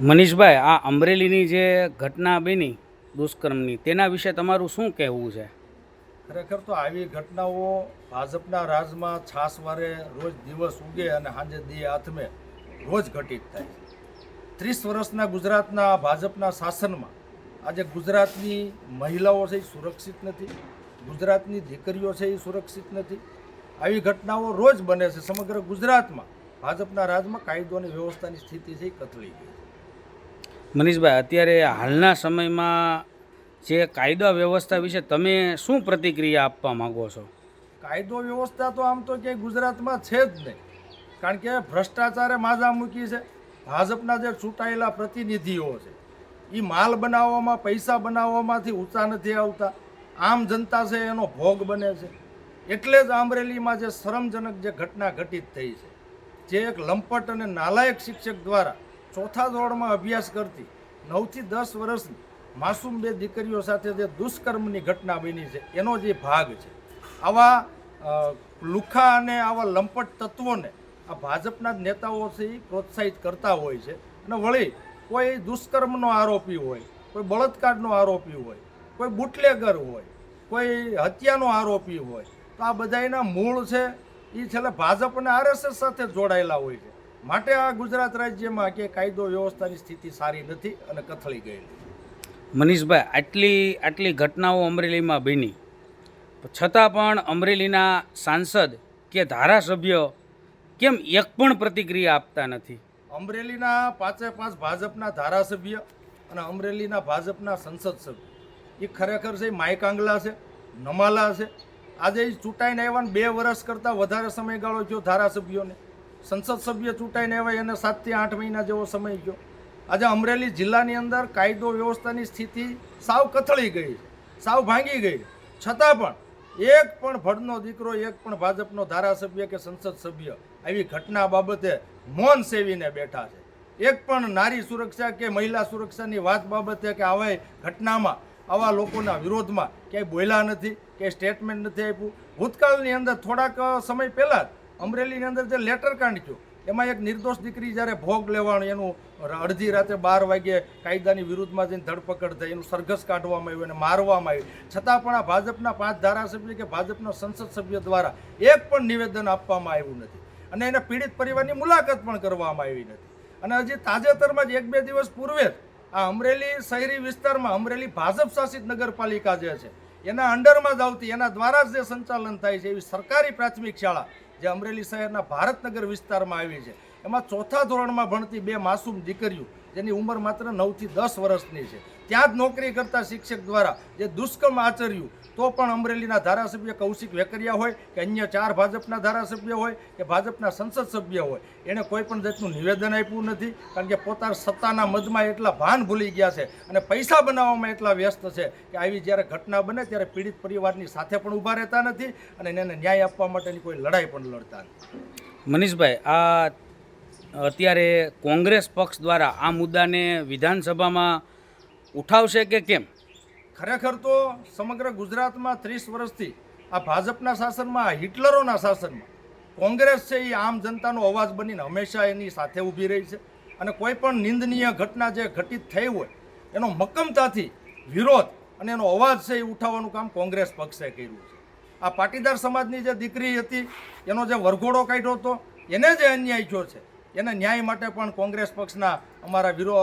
મનીષભાઈ, આ અમરેલીની જે ઘટના બની દુષ્કર્મની, તેના વિશે તમારું શું કહેવું છે? ખરેખર તો આવી ઘટનાઓ ભાજપના રાજમાં છાસવારે રોજ દિવસ ઉગે અને સાંજે દી હાથમે રોજ ઘટિત થાય ત્રીસ વર્ષના ગુજરાતના ભાજપના શાસનમાં આજે ગુજરાતની મહિલાઓ છે એ સુરક્ષિત નથી, ગુજરાતની દીકરીઓ છે એ સુરક્ષિત નથી. આવી ઘટનાઓ રોજ બને છે. સમગ્ર ગુજરાતમાં ભાજપના રાજમાં કાયદો અને વ્યવસ્થાની સ્થિતિ છે એ કથળી ગઈ છે. મનીષભાઈ, અત્યારે હાલના સમયમાં જે કાયદા વ્યવસ્થા વિશે તમે શું પ્રતિક્રિયા આપવા માંગો છો? કાયદો વ્યવસ્થા તો આમ તો ક્યાંય ગુજરાતમાં છે જ નહીં. કારણ કે ભ્રષ્ટાચારે માજા મૂકી છે. ભાજપના જે ચૂંટાયેલા પ્રતિનિધિઓ છે એ માલ બનાવવામાં, પૈસા બનાવવામાંથી ઊંચા નથી આવતા. આમ જનતા છે, એનો ભોગ બને છે. એટલે જ અમરેલીમાં જે શરમજનક જે ઘટના ઘટિત થઈ છે, જે એક લંપટ અને નાલાયક શિક્ષક દ્વારા ચોથા ધોરણમાં અભ્યાસ કરતી નવથી દસ વર્ષની માસૂમ બે દીકરીઓ સાથે જે દુષ્કર્મની ઘટના બની છે, એનો જે ભાગ છે. આવા લુખા અને આવા લંપટ તત્વોને આ ભાજપના જ નેતાઓ એ પ્રોત્સાહિત કરતા હોય છે અને વળી કોઈ દુષ્કર્મનો આરોપી હોય, કોઈ બળાત્કારનો આરોપી હોય, કોઈ બુટલેગર હોય, કોઈ હત્યાનો આરોપી હોય, તો આ બધાયના મૂળ છે. એ છેલ્લે ભાજપ અને આરએસએસ સાથે જોડાયેલા હોય છે. માટે આ ગુજરાત રાજ્યમાં કે કાયદો વ્યવસ્થાની સ્થિતિ સારી નથી અને કથળી ગયેલી. મનીષભાઈ આટલી આટલી ઘટનાઓ અમરેલીમાં બની. છતાં પણ અમરેલીના સાંસદ કે ધારાસભ્ય કેમ એક પણ પ્રતિક્રિયા આપતા નથી? અમરેલીના પાંચે પાંચ ભાજપના ધારાસભ્ય અને અમરેલીના ભાજપના સંસદ સભ્ય એ ખરેખર છે માયકાંગલા છે નમાલા છે. આજે ચૂંટાઈને આવ્યા બે વર્ષ કરતાં વધારે સમયગાળો થયો ધારાસભ્યોને. સંસદ સભ્ય ચૂંટાઈને આવ્યા એને સાતથી આઠ મહિના જેવો સમય ગયો. આજે અમરેલી જિલ્લાની અંદર કાયદો વ્યવસ્થાની સ્થિતિ સાવ કથળી ગઈ સાવ ભાંગી ગઈ છતાં પણ એક પણ ભડનો દીકરો, એક પણ ભાજપનો ધારાસભ્ય કે સંસદ સભ્ય આવી ઘટના બાબતે મૌન સેવીને બેઠા છે. એક પણ નારી સુરક્ષા કે મહિલા સુરક્ષાની વાત બાબતે કે આવા ઘટનામાં આવા લોકોના વિરોધમાં ક્યાંય બોલ્યા નથી કે સ્ટેટમેન્ટ નથી આપ્યું. ભૂતકાળની અંદર થોડાક સમય પહેલાં જ અમરેલીની અંદર જે લેટર કાંડ થયો, એમાં એક નિર્દોષ દીકરી જ્યારે ભોગ લેવાનું, એનું અડધી રાતે બાર વાગ્યે કાયદાની વિરુદ્ધમાં જઈને ધરપકડ થઈ, એનું સરઘસ કાઢવામાં આવ્યું અને મારવામાં આવ્યું. છતાં પણ આ ભાજપના પાંચ ધારાસભ્ય કે ભાજપના સંસદ સભ્ય દ્વારા એક પણ નિવેદન આપવામાં આવ્યું નથી. અને એને પીડિત પરિવારની મુલાકાત પણ કરવામાં આવી નથી. અને હજી તાજેતરમાં જ એક બે દિવસ પૂર્વે જ આ અમરેલી શહેરી વિસ્તારમાં અમરેલી ભાજપ શાસિત નગરપાલિકા જે છે, એના અંડરમાં જ આવતી, એના દ્વારા જ જે સંચાલન થાય છે એવી સરકારી પ્રાથમિક શાળા જે અમરેલી શહેરના ભારતનગર વિસ્તારમાં આવી છે. એમાં ચોથા ધોરણમાં ભણતી બે માસૂમ દીકરીઓ જેની ઉંમર માત્ર નવથી દસ વર્ષની છે. ત્યાં જ નોકરી કરતા શિક્ષક દ્વારા જે દુષ્કર્મ આચર્યું, તો પણ અમરેલીના ધારાસભ્ય કૌશિક વેકરિયા હોય કે અન્ય ચાર ભાજપના ધારાસભ્ય હોય કે ભાજપના સંસદ સભ્ય હોય એણે કોઈ પણ જાતનું નિવેદન આપ્યું નથી, કારણ કે પોતાના સત્તાના મદમાં એટલા ભાન ભૂલી ગયા છે અને પૈસા બનાવવામાં એટલા વ્યસ્ત છે કે આવી જ્યારે ઘટના બને ત્યારે પીડિત પરિવારની સાથે પણ ઊભા રહેતા નથી અને એને ન્યાય આપવા માટેની કોઈ લડાઈ પણ લડતા નથી. મનીષભાઈ, આ અત્યારે કોંગ્રેસ પક્ષ દ્વારા આ મુદ્દાને વિધાનસભામાં ઉઠાવશે કે કેમ? ખરેખર તો સમગ્ર ગુજરાતમાં ત્રીસ વર્ષથી આ ભાજપના શાસનમાં હિટલરોના શાસનમાં કોંગ્રેસ છે એ આમ જનતાનો અવાજ બનીને હંમેશા એની સાથે ઊભી રહી છે. અને કોઈ પણ નિંદનીય ઘટના જે ઘટિત થઈ હોય, એનો મક્કમતાથી વિરોધ અને એનો અવાજ છે એ ઉઠાવવાનું કામ કોંગ્રેસ પક્ષે કર્યું છે. આ પાટીદાર સમાજની જે દીકરી હતી, એનો જે વરઘોડો કાઢ્યો હતો, એને જે અન્યાય થયો છે. એને ન્યાય માટે પણ કોંગ્રેસ પક્ષના અમારા વિરો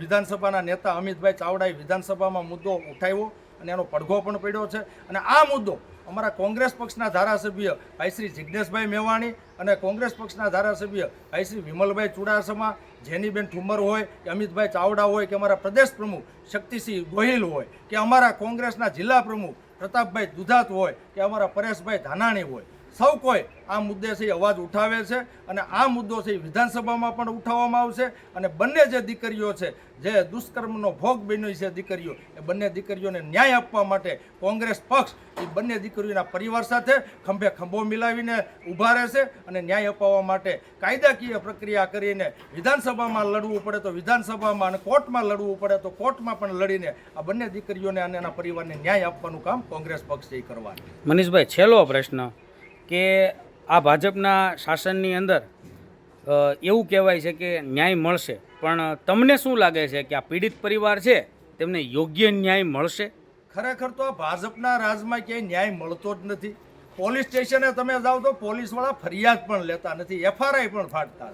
વિધાનસભાના નેતા અમિતભાઈ ચાવડાએ વિધાનસભામાં મુદ્દો ઉઠાવ્યો અને એનો પડઘો પણ પડ્યો છે. અને આ મુદ્દો અમારા કોંગ્રેસ પક્ષના ધારાસભ્ય ભાઈ શ્રી જિજ્ઞેશભાઈ મેવાણી અને કોંગ્રેસ પક્ષના ધારાસભ્ય ભાઈ શ્રી વિમલભાઈ ચુડાસમા, જેનીબેન ઠુમર હોય કે અમિતભાઈ ચાવડા હોય કે અમારા પ્રદેશ પ્રમુખ શક્તિસિંહ ગોહિલ હોય કે અમારા કોંગ્રેસના જિલ્લા પ્રમુખ પ્રતાપભાઈ દુધાત હોય કે અમારા પરેશભાઈ ધાનાણી હોય. સૌ કોઈ આ મુદ્દે છે અવાજ ઉઠાવે છે અને આ મુદ્દો છે વિધાનસભામાં પણ ઉઠાવવામાં આવશે અને બંને જે દીકરીઓ છે, જે દુષ્કર્મનો ભોગ બની છે દીકરીઓ, એ બંને દીકરીઓને ન્યાય આપવા માટે કોંગ્રેસ પક્ષ એ બંને દીકરીઓના પરિવાર સાથે ખંભે ખંભો મિલાવીને ઊભા રહેશે અને ન્યાય અપાવવા માટે કાયદાકીય પ્રક્રિયા કરીને વિધાનસભામાં લડવું પડે તો વિધાનસભામાં અને કોર્ટમાં લડવું પડે તો કોર્ટમાં પણ લડીને આ બંને દીકરીઓને અને એના પરિવારને ન્યાય આપવાનું કામ કોંગ્રેસ પક્ષ કરવાનું. મનીષભાઈ, છેલ્લો પ્રશ્ન. કે આ ભાજપના શાસનની અંદર એવું કહેવાય છે કે ન્યાય મળશે. પણ તમને શું લાગે છે કે આ પીડિત પરિવાર છે, તેમને યોગ્ય ન્યાય મળશે? ખરેખર તો ભાજપના રાજમાં ક્યાંય ન્યાય મળતો જ નથી. પોલીસ સ્ટેશને તમે જાઓ તો પોલીસવાળા ફરિયાદ પણ લેતા નથી. એફઆરઆઈ પણ ફાટતા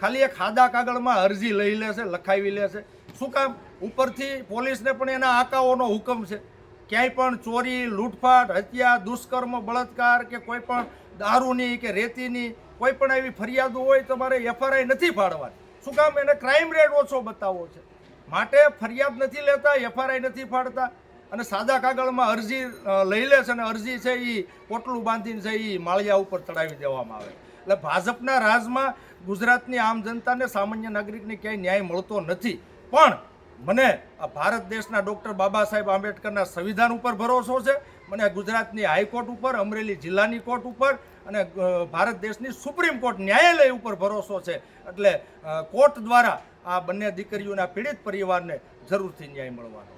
ખાલી એક ખાદા કાગળમાં અરજી લઈ લેશે લખાવી લેશે શું કામ? ઉપરથી પોલીસને પણ એના આકાઓનો હુકમ છે. ક્યાંય પણ ચોરી, લૂંટફાટ, હત્યા, દુષ્કર્મ, બળાત્કાર કે કોઈ પણ દારૂની કે રેતીની કોઈ પણ એવી ફરિયાદો હોય તમારે એફઆરઆઈ નથી ફાડવાની. શું કામ એને ક્રાઇમ રેટ ઓછો બતાવવો છે? માટે ફરિયાદ નથી લેતા, એફઆરઆઈ નથી ફાડતા. અને સાદા કાગળમાં અરજી લઈ લે છે અને અરજી છે એ પોટલું બાંધીને છે એ માળિયા ઉપર ચડાવી દેવામાં આવે. એટલે ભાજપના રાજમાં ગુજરાતની આમ જનતાને સામાન્ય નાગરિકને ક્યાંય ન્યાય મળતો નથી. પણ મને આ ભારત દેશના ડૉક્ટર બાબા સાહેબ આંબેડકરના સંવિધાન ઉપર ભરોસો છે, મને ગુજરાતની હાઈકોર્ટ ઉપર, અમરેલી જિલ્લાની કોર્ટ ઉપર અને ભારત દેશની સુપ્રીમ કોર્ટ ન્યાયાલય ઉપર ભરોસો છે. એટલે કોર્ટ દ્વારા આ બંને દીકરીઓના પીડિત પરિવારને જરૂરથી ન્યાય મળવાનો.